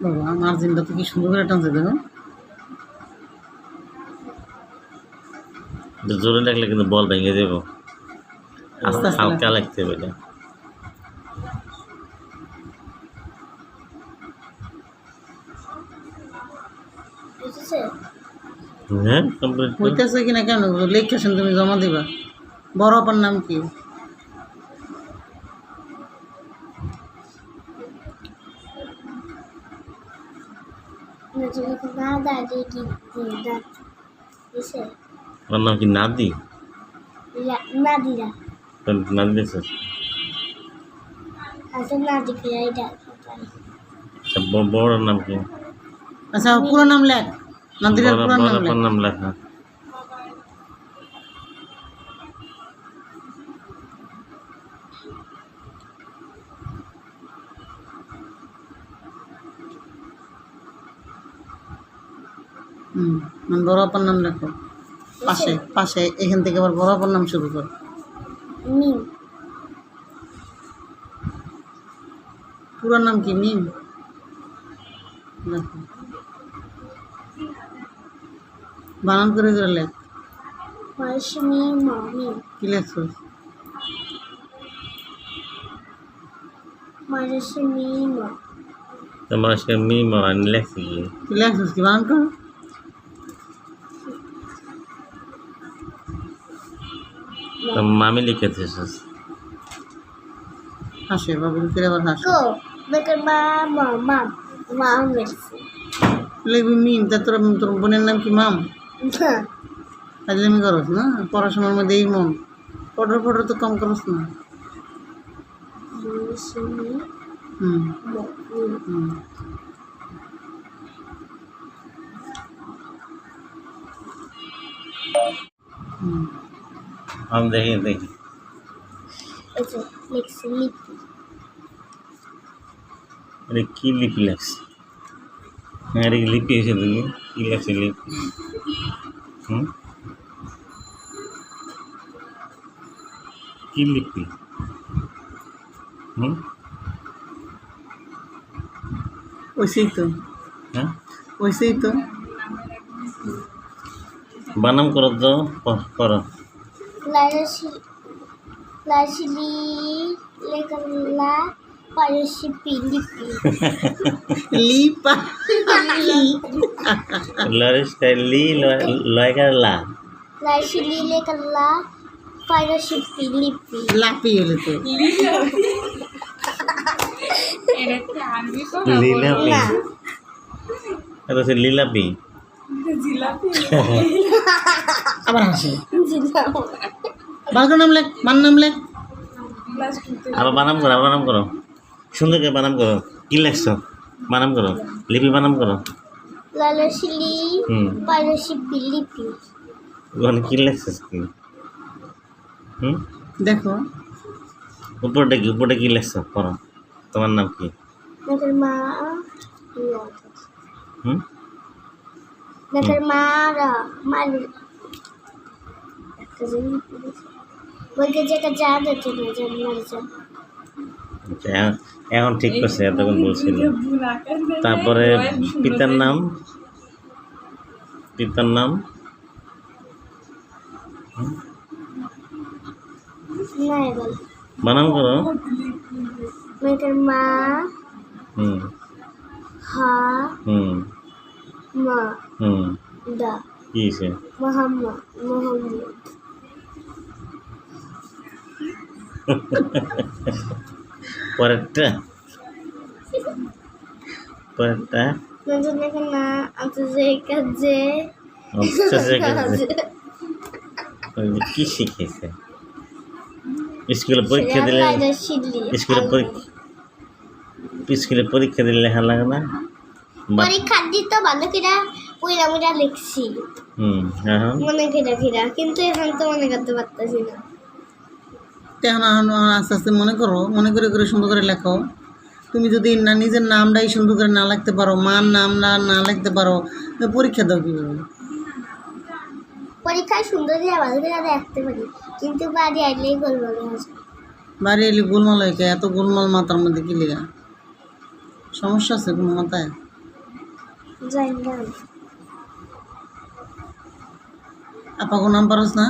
বাবা আমার তো কি সুন্দর করে টানছে দেখো জোরে লাগলে কিন্তু বল ভেঙে যাব আস্তে আস্তে হালকা লাগতে হবে এটা। হ্যাঁ কমপ্লিট হইতেছে কিনা কেন? লেখেছেন তুমি জমা দিবা। বড় অপার নাম কি? ওর নাম কি নাদি? না দিরা তোর নাদি দিয়েছিস আচ্ছা বড় নাম কি? আচ্ছা পুরো নাম লেখ। নাদিরের পুরো নাম লেখ। হুম মানে বড় অপার নাম লেখো। পাশে পাশে এখান থেকে আবার বড় অপার নাম শুরু কর। মিম। পুরো নাম কি মিম? লেখো বানান করে করে লেখ। মিম। কি লেখছো মৌসুমি ম তোমার আজকে মি মান লেখছি কি কি লেখছিস কি বানান কর? তো মামি লিখে দিয়েছিস হাসে বাবুল করে আবার হাসে? গো বেকার মা মা মা মা মেরেছে। লিখবি মিম তা তোর তোর বোনের নাম কি মাম? ফাজলামি করস না? পড়াশোনার মধ্যে এই মন। পটর পটর তো কম করস না। মিম হুম। হুম। আমি দেখি দেখি এই লিখছি লিপি এটা কি লিপি লাগছে হ্যাঁ কি লিপি হয়েছে তুমি কি লাগছে লিপি হুম কি লিপি হুম ওইসেই তো হ্যাঁ ওইসেই তো বানাম করো তো করো লাইসিলি লেকালা পারসিপি লিপা লরিস লি লয়কার লা লাইসিলি লেকালা পারসিপি লিপি লাপি হলে তো লিলাপি এটা হচ্ছে লিলাপি আবার হাসে জিলাম বাঘর নাম লেখ মান নাম লেখ। আবার বানাম করো আবার বানাম করো। সুন্দর করে বানাম করো। কি লেখছো? বানাম করো। লিপি বানাম করো। লাইসিলি হুম। পারসিপি লিপি ওখানে কি লেখছিস কি হুম? দেখো। উপরটা কি উপরটা কি লেখছো? করো তোমার নাম কি? লেকার মা হুম? লেকার মা রা মাল একটা জিনিস বলতে যা আচ্ছা, এখন- ঠিক করছে এতক্ষণ বলছিল। তারপরে পিতার নাম? পিতার নাম? বানাম করো। মা হুম। হা হুম। মা হুম। দা। কি মোহাম্মদ মোহাম্মদ। পরেরটা পরেরটা না কি শিখেছে স্কুলে পরীক্ষা দিলে স্কুলে পরীক্ষা স্কুলে পরীক্ষা দিলে লেখা লাগে না পরীক্ষা দিত ভালো কিরা ওইরা ওইরা লিখছি হুম মনে কিরা কিন্তু এখন তো মনে করতে পারতেছি না এখন আস্তে আস্তে মনে করো মনে করে করে সুন্দর করে লেখো। তুমি যদি না নিজের নামটাই সুন্দর করে না লিখতে পারো মার নাম না না লিখতে পারো পরীক্ষা দাও কীভাবে? পরীক্ষায় সুন্দর দিয়ে ভালো করে দেখতে পারি। কিন্তু বাড়ি আইলেই গোলমাল বাড়ি এলে গোলমাল হয়ে এত গোলমাল মাথার মধ্যে কি লেগা? সমস্যা আছে কোনো মাথায়? জানি না আপাকে নাম পারস না?